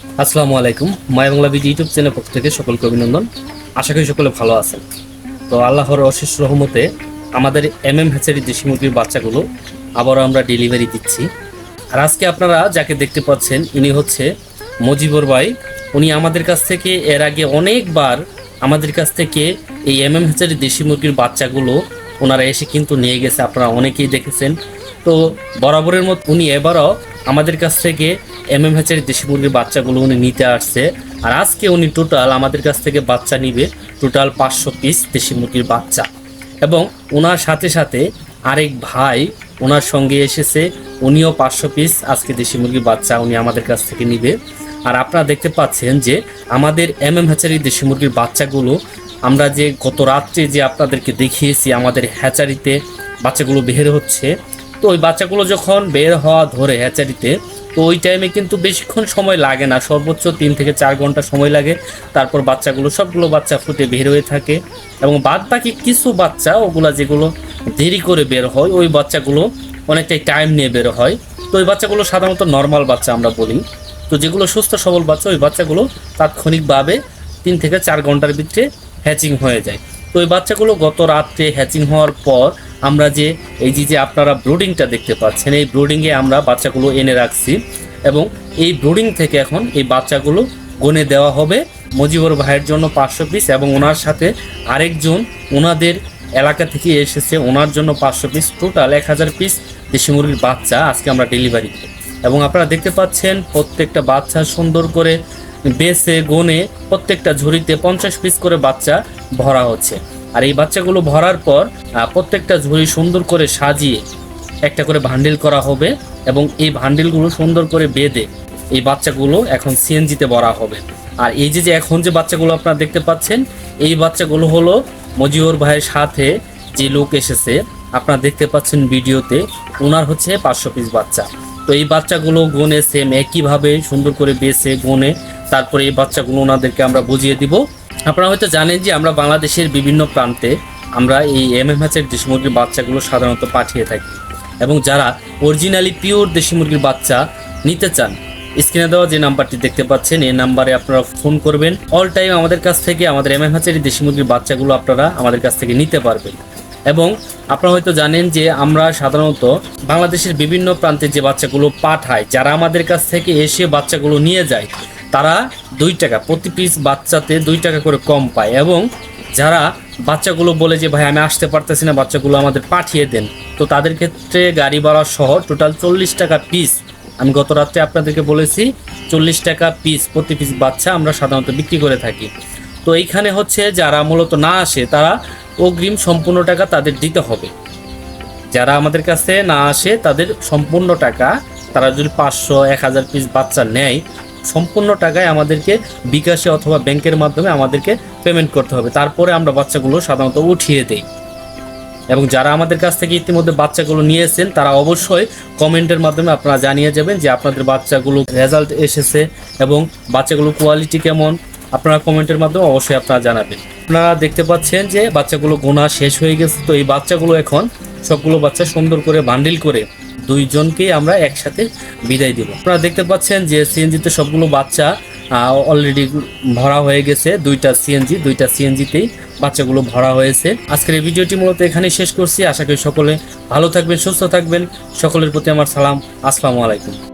আসসালামু আলাইকুম Maya Bangla BD YouTube channel পক্ষ থেকে সকলকে অভিনন্দন। আশা করি সকলে ভালো আছেন। তো আল্লাহর অশেষ রহমতে আমাদের এম এম হ্যাচারি দেশি মুরগির বাচ্চাগুলো আবারও আমরা ডেলিভারি দিচ্ছি। আর আজকে আপনারা যাকে দেখতে পাচ্ছেন, ইনি হচ্ছে মজিবর ভাই। উনি আমাদের কাছ থেকে এর আগে অনেকবার আমাদের কাছ থেকে এই এম এম হ্যাচারি দেশি মুরগির বাচ্চাগুলো ওনারা এসে কিন্তু নিয়ে গেছে। আপনারা অনেকেই দেখেছেন। তো বরাবরের মতো উনি এবারও আমাদের কাছ থেকে এম এম হ্যাচারি দেশি মুরগির বাচ্চাগুলো উনি নিতে আসছে। আর আজকে উনি টোটাল আমাদের কাছ থেকে বাচ্চা নিবে টোটাল পাঁচশো পিস দেশি মুরগির বাচ্চা। এবং ওনার সাথে সাথে আরেক ভাই ওনার সঙ্গে এসেছে, উনিও পাঁচশো পিস আজকে দেশি মুরগির বাচ্চা উনি আমাদের কাছ থেকে নিবে। আর আপনারা দেখতে পাচ্ছেন যে আমাদের এম এম হ্যাচারি দেশি মুরগির বাচ্চাগুলো, আমরা যে গত রাত্রে যে আপনাদেরকে দেখিয়েছি আমাদের হ্যাচারিতে বাচ্চাগুলো বের হচ্ছে তো ওই বাচ্চাগুলো যখন বের হওয়া ধরে হ্যাচারিতে, তো ওই টাইমে কিন্তু বেশিক্ষণ সময় লাগে না। সর্বোচ্চ তিন থেকে চার ঘণ্টা সময় লাগে। তারপর বাচ্চাগুলো, সবগুলো বাচ্চা ফুটে বের হয়ে থাকে। এবং বাদ বাকি কিছু বাচ্চা, ওগুলা যেগুলো দেরি করে বের হয়, ওই বাচ্চাগুলো অনেকটাই টাইম নিয়ে বের হয়। তো ওই বাচ্চাগুলো সাধারণত নর্মাল বাচ্চা আমরা বলি। তো যেগুলো সুস্থ, সবল বাচ্চা, ওই বাচ্চাগুলো তাৎক্ষণিকভাবে তিন থেকে চার ঘণ্টার ভিতরে হ্যাচিং হয়ে যায়। তো এই বাচ্চাগুলো গত রাত্রে হ্যাচিং হওয়ার পর আমরা যে, এই যে যে আপনারা ব্রোডিংটা দেখতে পাচ্ছেন, এই ব্রোডিংয়ে আমরা বাচ্চাগুলো এনে রাখছি এবং এই ব্রোডিং থেকে এখন এই বাচ্চাগুলো গনে দেওয়া হবে মজিবর ভাইয়ের জন্য পাঁচশো পিস এবং ওনার সাথে আরেকজন ওনাদের এলাকা থেকে এসেছে, ওনার জন্য পাঁচশো পিস। টোটাল এক হাজার পিস দেশি মুরগির বাচ্চা আজকে আমরা ডেলিভারি দেব এবং আপনারা দেখতে পাচ্ছেন, প্রত্যেকটা বাচ্চা সুন্দর করে বেছে গনে প্রত্যেকটা ঝুড়িতে পঞ্চাশ পিস করে বাচ্চা ভরা হচ্ছে। আর এই বাচ্চাগুলো ভরার পর প্রত্যেকটা ঝুড়ি সুন্দর করে সাজিয়ে একটা করে ভান্ডিল করা হবে এবং এই ভান্ডিলগুলো সুন্দর করে বেঁধে এই বাচ্চাগুলো এখন সিএনজিতে ভরা হবে। আর এই যে যে এখন যে বাচ্চাগুলো আপনারা দেখতে পাচ্ছেন, এই বাচ্চাগুলো হলো মজিউর ভাইয়ের সাথে যে লোক এসেছে, আপনারা দেখতে পাচ্ছেন ভিডিওতে ওনার হচ্ছে পাঁচশো পিস বাচ্চা। তো এই বাচ্চাগুলো গনে সেম একইভাবে সুন্দর করে বেছে গনে তারপরে এই বাচ্চাগুলো ওনাদেরকে আমরা বুঝিয়ে দিব। আপনারা হয়তো জানেন যে আমরা বাংলাদেশের বিভিন্ন প্রান্তে আমরা এই এম এম এর দেশি মুরগির বাচ্চাগুলো সাধারণত পাঠিয়ে থাকি এবং যারা অরিজিনালি পিওর দেশি মুরগির বাচ্চা নিতে চান স্ক্রিনে দেওয়া যে নাম্বারটি দেখতে পাচ্ছেন, এই নাম্বারে আপনারা ফোন করবেন। অল টাইম আমাদের কাছ থেকে, আমাদের এম এম দেশি মুরগির বাচ্চাগুলো আপনারা আমাদের কাছ থেকে নিতে পারবেন। এবং আপনারা হয়তো জানেন যে আমরা সাধারণত বাংলাদেশের বিভিন্ন প্রান্তে যে বাচ্চাগুলো পাঠায় যারা আমাদের কাছ থেকে এসে বাচ্চাগুলো নিয়ে যায় তারা দুই টাকা, প্রতি পিস বাচ্চাতে দুই টাকা করে কম পায় এবং যারা বাচ্চাগুলো বলে যে, ভাই, আমি আসতে পারতেছি না, বাচ্চাগুলো আমাদের পাঠিয়ে দেন। তো তাদের ক্ষেত্রে গাড়ি ভাড়া সহ টোটাল চল্লিশ টাকা পিস আমি গত রাত্রে আপনাদেরকে বলেছি, চল্লিশ টাকা পিস প্রতি পিস বাচ্চা আমরা সাধারণত বিক্রি করে থাকি। তো এইখানে হচ্ছে যারা মূলত না আসে, তারা অগ্রিম সম্পূর্ণ টাকা তাদের দিতে হবে। যারা আমাদের কাছে না আসে, তাদের সম্পূর্ণ টাকা তারা যদি পাঁচশো, এক হাজার পিস বাচ্চা নেয় সম্পূর্ণ টাকায় আমাদেরকে বিকাশে অথবা ব্যাংকের মাধ্যমে আমাদেরকে পেমেন্ট করতে হবে। তারপরে আমরা বাচ্চাগুলো সাধারণত উঠিয়ে দেই। এবং যারা আমাদের কাছ থেকে ইতিমধ্যে বাচ্চাগুলো নিয়েছেন তারা অবশ্যই কমেন্টের মাধ্যমে আপনারা জানিয়ে যাবেন যে আপনাদের বাচ্চাগুলো রেজাল্ট এসেছে এবং বাচ্চাগুলো কোয়ালিটি কেমন। আপনারা কমেন্টের মাধ্যমে অবশ্যই আপনারা জানাবেন। আপনারা দেখতে পাচ্ছেন যে বাচ্চাগুলো গোনা শেষ হয়ে গেছে। তো এই বাচ্চাগুলো এখন সবগুলো বাচ্চা সুন্দর করে বান্ডিল করে দুইজনকেই আমরা একসাথে বিদায় দিব। আপনারা দেখতে পাচ্ছেন যে সিএনজিতে সবগুলো বাচ্চা অলরেডি ভরা হয়ে গেছে। দুইটা সিএনজি, দুইটা সিএনজিতেই বাচ্চাগুলো ভরা হয়েছে। আজকের এই ভিডিওটি মূলত এখানেই শেষ করছি। আশা করি সকলে ভালো থাকবেন, সুস্থ থাকবেন। সকলের প্রতি আমার সালাম। আসসালামু আলাইকুম।